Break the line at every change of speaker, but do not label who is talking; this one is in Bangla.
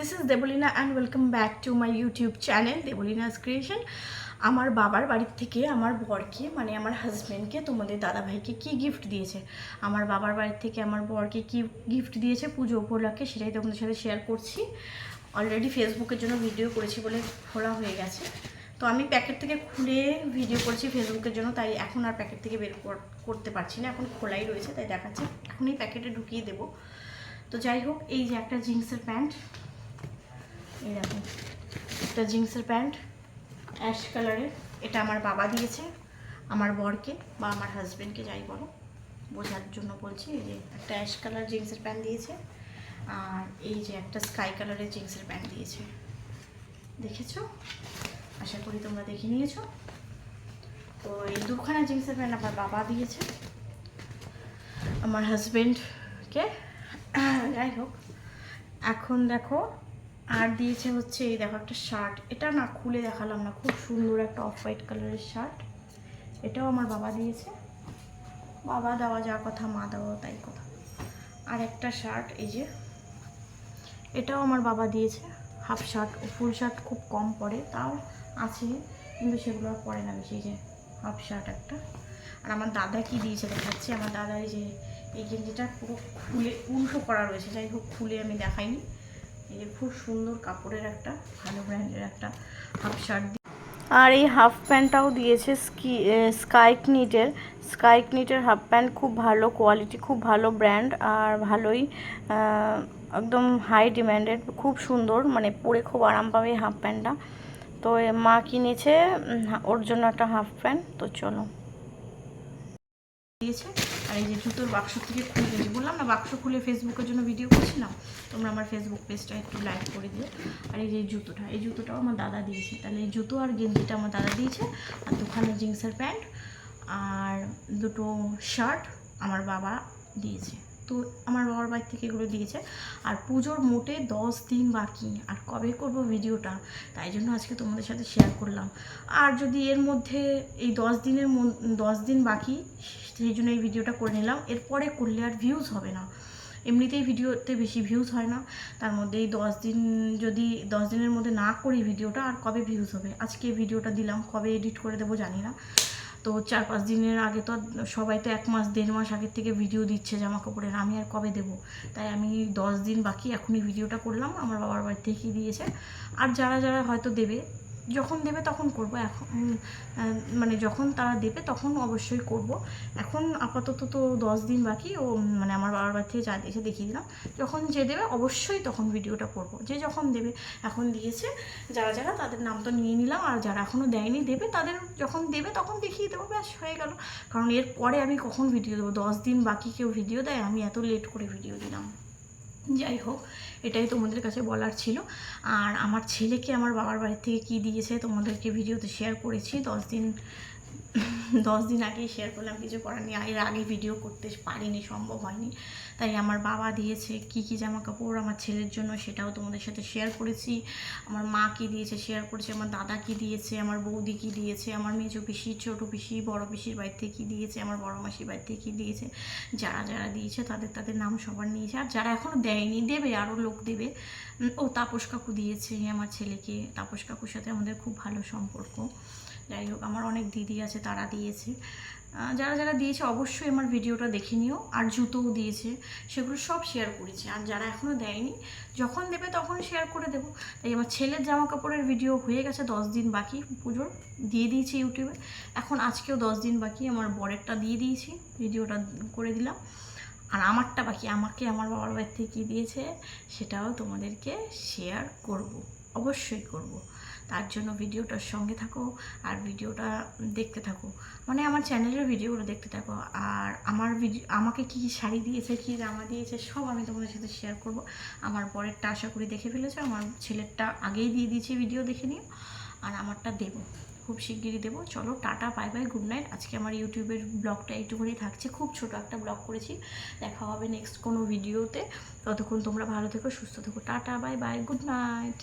This is Debolina and welcome back to my YouTube channel Debolina's creation আমার বাবার বাড়ির থেকে আমার বরকে মানে আমার হাজব্যান্ডকে তোমাদের দাদাভাইকে কি গিফট দিয়েছে? আমার বাবার বাড়ির থেকে আমার বরকে কি গিফট দিয়েছে? পুজো উপলক্ষে সেটাই তোমাদের সাথে শেয়ার করছি। অলরেডি ফেসবুকের জন্য ভিডিও করেছি বলে খোলা হয়ে গেছে। তো আমি প্যাকেট থেকে খুলে ভিডিও করছি ফেসবুকের জন্য, তাই এখন আর প্যাকেট থেকে বের কর- করতে পারছি না। এখন খোলাই রয়েছে, তাই দেখাচ্ছি। এখনই প্যাকেটে ঢুকিয়ে দেবো। তো যাই হোক, এই যে একটা জিন্সের প্যান্ট এই দেখো, একটা জিন্সের প্যান্ট, অ্যাশ কালারের, এটা আমার বাবা দিয়েছে, আমার বরকে বা আমার হাজব্যান্ডকে যাই বলো, বোঝার জন্য বলছি, এই যে একটা অ্যাশ কালার জিন্সের প্যান্ট দিয়েছে, আর এই যে একটা স্কাই কালারের জিন্সের প্যান্ট দিয়েছে। দেখেছ? আশা করি তোমরা দেখে নিয়েছো। তো এই দুখানা জিন্সের প্যান্ট আমার বাবা দিয়েছে, আমার হাজব্যান্ডকে যাই হোক, এখন দেখো আর দিয়েছে হচ্ছে, এই দেখো একটা শার্ট এটা না খুলে দেখালাম না, খুব সুন্দর একটা অফ হোয়াইট কালারের শার্ট এটাও আমার বাবা দিয়েছে। বাবা দেওয়া যা কথা, মা দেওয়া তাই কথা। আর একটা শার্ট এই যে, এটাও আমার বাবা দিয়েছে। হাফ শার্ট ও ফুল শার্ট খুব কম পরে, তাও আছে, কিন্তু সেগুলো আর পরে না বেশি যে হাফ শার্ট একটা। আর আমার দাদা কি দিয়েছে দেখাচ্ছি? আমার দাদা এই যে, এই গেঞ্জিটা পুরো খুলে উল্টো করা রয়েছে, যাই হোক খুলে আমি দেখাইনি। এই যে খুব সুন্দর কাপড়ের একটা ভালো ব্র্যান্ডের একটা হাফ শার্ট আর এই হাফ প্যান্টটাও দিয়েছে স্কি স্কাইক নিটের স্কাইক নিটের হাফ প্যান্ট খুব ভালো কোয়ালিটি খুব ভালো ব্র্যান্ড আর ভালোই একদম হাই ডিম্যান্ডেড খুব সুন্দর মানে পরে খুব আরাম পাবে এই হাফ প্যান্টটা তো মা কিনেছে ওর জন্য একটা হাফ প্যান্ট তো চলো। দিয়েছে? আর এই যে জুতোর বাক্স থেকে খুলে গেছি বললাম না, বাক্স খুলে ফেসবুকের জন্য ভিডিও করছিলাম তোমরা আমার ফেসবুক পেজটা একটু লাইক করে দিও। আর এই যে জুতোটা, এই জুতোটাও আমার দাদা দিয়েছে। তাহলে এই জুতো আর গেঞ্জিটা আমার দাদা দিয়েছে, আর দুখানে জিন্সের প্যান্ট আর দুটো শার্ট আমার বাবা দিয়েছে। তো আমার বাবার বাড়ি থেকে এগুলো দিয়েছে। আর পুজোর মোটে দশ দিন বাকি। আর কবে করব ভিডিওটা? তাই জন্য আজকে তোমাদের সাথে শেয়ার করলাম। আর যদি এর মধ্যে এই দশ দিনের দশ দিন বাকি, সেই জন্য এই ভিডিওটা করে নিলাম। এরপরে করলে আর ভিউজ হবে না। এমনিতেই ভিডিওতে বেশি ভিউজ হয় না। তার মধ্যে এই দশ দিন যদি দশ দিনের মধ্যে না করি ভিডিওটা, আর কবে ভিউজ হবে? আজকে ভিডিওটা দিলাম। কবে এডিট করে দেবো জানি না। তো চার পাঁচ দিনের আগে তো সবাই তো এক মাস, দেড় মাস আগের থেকে ভিডিও দিচ্ছে জামা কাপড়ের আমি আর কবে দেবো? তাই আমি দশ দিন বাকি এখনই ভিডিওটা করলাম, আমার বাবার বাড়ি থেকেই দিয়েছে। আর যারা যারা হয়তো দেবে যখন দেবে তখন করব। এখন মানে যখন তারা দেবে তখন অবশ্যই করব। এখন আপাতত তো দশ দিন বাকি, ও মানে আমার বাবার বাড়ি থেকে যা দিয়েছে দেখিয়ে দিলাম। যখন যে দেবে অবশ্যই তখন ভিডিওটা করব। যে যখন দেবে, এখন দিয়েছে, যারা যারা তাদের নাম তো নিয়ে নিলাম, আর যারা এখনও দেয়নি, দেবে তাদের যখন দেবে তখন দেখিয়ে দেবো, ব্যাস, হয়ে গেল। কারণ এর পরে আমি কখন ভিডিও দেবো? দশ দিন বাকি কেউ ভিডিও দেয়, আমি এত লেট করে ভিডিও দিলাম। যাই হোক, এটাই তোমাদের কাছে বলার ছিল। আর আমার ছেলেকে আমার বাবার বাড়ি থেকে কি দিয়েছে তোমাদেরকে ভিডিওতে শেয়ার করেছি। দশ দিন দশ দিন আগেই শেয়ার করলাম কিছু করার নেই, এর আগে ভিডিও করতে পারিনি, সম্ভব হয়নি। তাই আমার বাবা দিয়েছে কি কি জামা কাপড় আমার ছেলের জন্য সেটাও তোমাদের সাথে শেয়ার করেছি। আমার মা কি দিয়েছে শেয়ার করেছি, আমার দাদা কি দিয়েছে, আমার বৌদি কি দিয়েছে, আমার মেজো পিসি, ছোটো পিসি, বড় পিসির বাড়ি থেকে কী দিয়েছে, আমার বড় মাসির বাড়ি থেকে কী দিয়েছে, যারা যারা দিয়েছে তাদের তাদের নাম সবার নিয়েছে। আর যারা এখনও দেয়নি, দেবে আরও লোক দেবে। ও তাপস কাকু দিয়েছে আমার ছেলেকে, তাপস কাকুর সাথে আমাদের খুব ভালো সম্পর্ক। যাই হোক, আমার অনেক দিদি আছে, তারা দিয়েছে। যারা যারা দিয়েছে, অবশ্যই আমার ভিডিওটা দেখে নিও। আর জুতোও দিয়েছে, সেগুলো সব শেয়ার করেছি। আর যারা এখনও দেয়নি, যখন দেবে তখন শেয়ার করে দেবো। তাই আমার ছেলের জামা কাপড়ের ভিডিও হয়ে গেছে, দশ দিন বাকি পুজোর। দিয়ে দিয়েছি ইউটিউবে। এখন আজকেও দশ দিন বাকি, আমার বরেরটা দিয়ে দিয়েছি, ভিডিওটা করে দিলাম। আর আমারটা বাকি, আমাকে আমার বাবার বাড়ি থেকে কী দিয়েছে, সেটাও তোমাদেরকে শেয়ার করব, অবশ্যই করব। তার জন্য ভিডিওটার সঙ্গে থাকো আর ভিডিওটা দেখতে থাকো। মানে আমার চ্যানেলের ভিডিওগুলো দেখতে থাকো। আর আমার ভিডিও, আমাকে কী শাড়ি দিয়েছে, কী জামা দিয়েছে, সব আমি তোমাদের সাথে শেয়ার করব। আমার পরেরটা আশা করি দেখে ফেলেছো। আমার ছেলেরটা আগেই দিয়ে দিয়েছি ভিডিও দেখে নিও। আর আমারটা দেবো। খুব শিগগিরই দেবো। চলো, tata bye bye good night আজকে আমার ইউটিউবের ব্লগটা একটুখানি থাকছে। খুব ছোট একটা ব্লগ করেছি। দেখা হবে নেক্সট কোনো ভিডিওতে ততক্ষণ তোমরা ভালো থেকো, সুস্থ থেকো। Tata bye bye good night